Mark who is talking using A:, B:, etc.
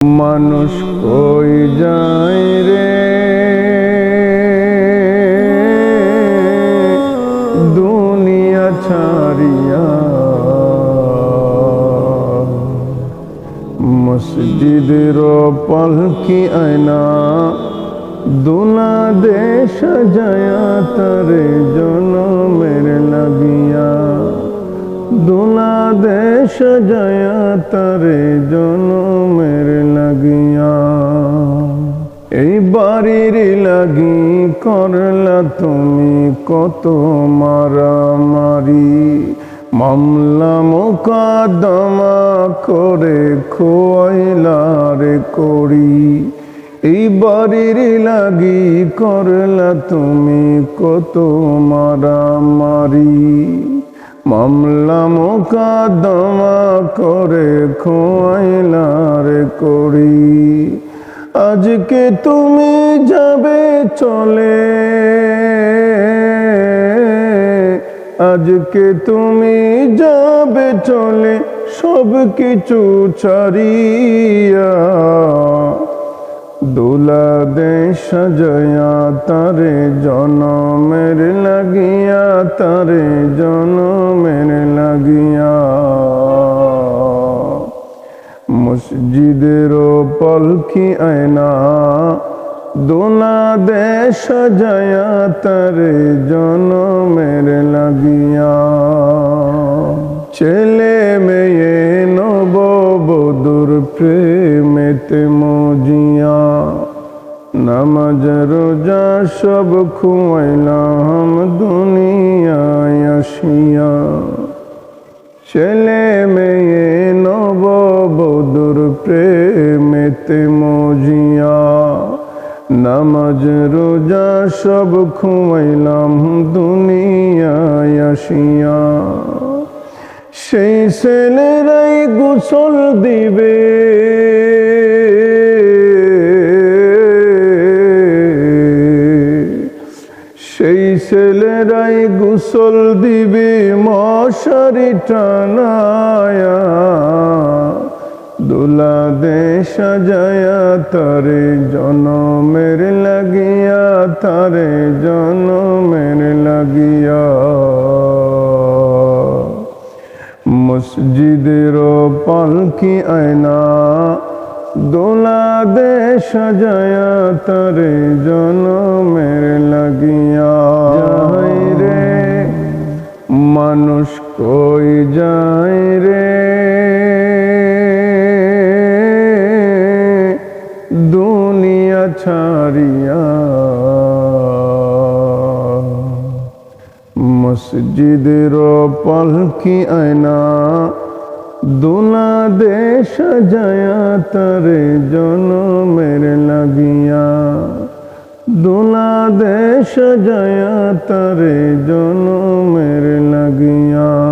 A: মানুষ কই যায় রে? দুনিয়া ছাড়িয়া মসজিদের পালকি আয়না? দুনা দেশ জয়া তরে জনমের দুনা দেশ জয়া তরে জনমের লাগিয়া। এই বাড়ির লাগি করলা তুমি কত মারামারি। মামলা মোকাদমা করে খোয়াইলারে করি। এই বাড়ির লাগি করলা তুমি কত মারামারি। মামলা মোকাদমা করে খোয়াইলারে করি আজকে তুমি যাবে চলে। আজকে তুমি যাবে চলে সব কিছু ছাড়িয়া। দোলা দে সাজয়া তারে জনমের লাগিয়া তারে জনমের মসজিদের পলকি আয়না? দোলা দে সাজয়া তারে জনমের লাগিয়া। ছেলে মেয়ে নব বধুর প্রেমেতে মজিয়া। নামাজ, রোজা সব খুয়াইলাম দুনিয়ায় আসিয়া। ছেলে মেয়ে নব বধুর প্রেমেতে মজিয়া, নামাজ, রোজা সব খুয়াইলাম দুনিয়ায় আসিয়া। সেই ছেলেরাই গোসল দিবে। সেই ছেলেরাই গোসল দিবে মশারি টানায়া দোলা দে সাজায়া তারে জনমের লাগিয়া তারে জনমের লাগিয়া। মসজিদের পালকি আয়না দোলা দে সাজায়া তারে জনমের লাগিয়া। রে। মানুষ কই যায় রে? দুনিয়া ছাড়িয়া মসজিদের পালকি আয়না? দুনা দেশ জয়া তরে জনমের লাগিয়া। দুনা দেশ জয়া তরে জনমের লাগিয়া।